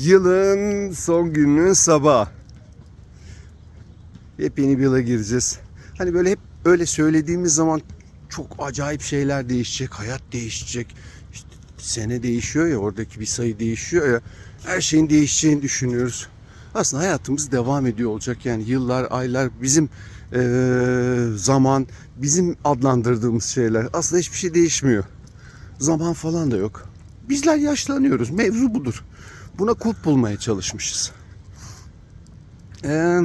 Yılın son gününün sabahı. Yepyeni bir yıla gireceğiz. Hani böyle hep öyle söylediğimiz zaman çok acayip şeyler değişecek, hayat değişecek. İşte sene değişiyor ya, oradaki bir sayı değişiyor ya. Her şeyin değişeceğini düşünüyoruz. Aslında hayatımız devam ediyor olacak. Yani yıllar, aylar bizim eee, zaman, bizim adlandırdığımız şeyler. Aslında hiçbir şey değişmiyor. Zaman falan da yok. Bizler yaşlanıyoruz. Mevzu budur. Buna kulp bulmaya çalışmışız. Ee,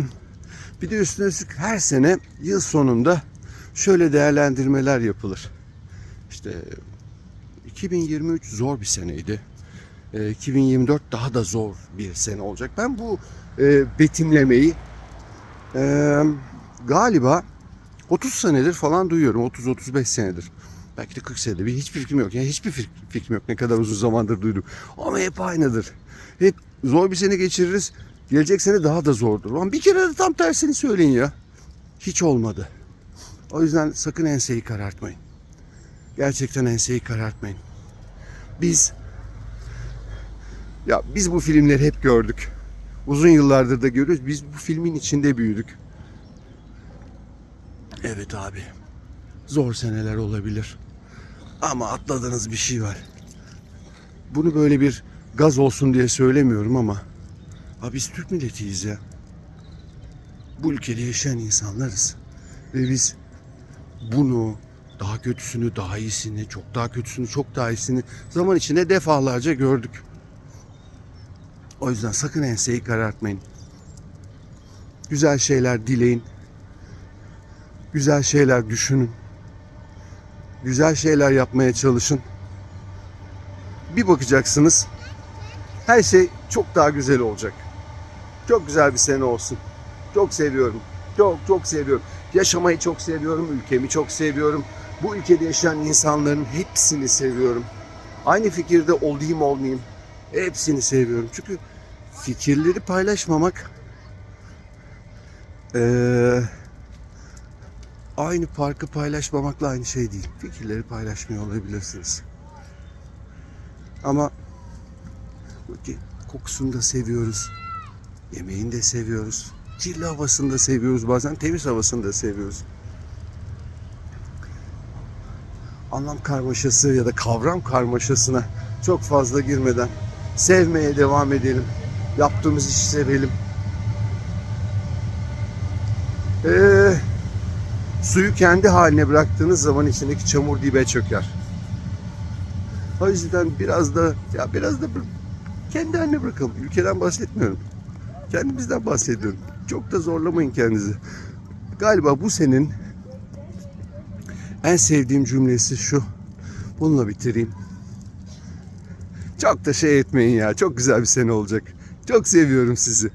bir de üstüne üstlük her sene yıl sonunda şöyle değerlendirmeler yapılır. İşte 2023 zor bir seneydi. Ee, 2024 daha da zor bir sene olacak. Ben bu e, betimlemeyi e, galiba 30 senedir falan duyuyorum. 30-35 senedir. Belki de 40 senedir. Bir hiçbir fikrim yok. Yani hiçbir fik- fikrim yok. Ne kadar uzun zamandır duydum. Ama hep aynıdır. Hep zor bir sene geçiririz. Gelecek sene daha da zordur. Lan bir kere de tam tersini söyleyin ya. Hiç olmadı. O yüzden sakın enseyi karartmayın. Gerçekten enseyi karartmayın. Biz ya biz bu filmleri hep gördük. Uzun yıllardır da görüyoruz. Biz bu filmin içinde büyüdük. Evet abi. Zor seneler olabilir. Ama atladığınız bir şey var. Bunu böyle bir gaz olsun diye söylemiyorum ama abi biz Türk milletiyiz ya. Bu ülkede yaşayan insanlarız. Ve biz bunu daha kötüsünü, daha iyisini, çok daha kötüsünü, çok daha iyisini zaman içinde defalarca gördük. O yüzden sakın enseyi karartmayın. Güzel şeyler dileyin. Güzel şeyler düşünün. Güzel şeyler yapmaya çalışın. Bir bakacaksınız her şey çok daha güzel olacak. Çok güzel bir sene olsun. Çok seviyorum. Çok çok seviyorum. Yaşamayı çok seviyorum. Ülkemi çok seviyorum. Bu ülkede yaşayan insanların hepsini seviyorum. Aynı fikirde olayım olmayayım. Hepsini seviyorum. Çünkü fikirleri paylaşmamak eee, aynı parkı paylaşmamakla aynı şey değil. Fikirleri paylaşmıyor olabilirsiniz. Ama kokusunu da seviyoruz. Yemeğini de seviyoruz. Kirli havasını da seviyoruz bazen. Temiz havasını da seviyoruz. Anlam karmaşası ya da kavram karmaşasına çok fazla girmeden sevmeye devam edelim. Yaptığımız işi sevelim. Ee, suyu kendi haline bıraktığınız zaman içindeki çamur dibe çöker. O yüzden biraz da ya biraz da kendi haline bırakalım. Ülkeden bahsetmiyorum. Kendimizden bahsediyorum. Çok da zorlamayın kendinizi. Galiba bu senin en sevdiğim cümlesi şu. Bununla bitireyim. Çok da şey etmeyin ya. Çok güzel bir sene olacak. Çok seviyorum sizi.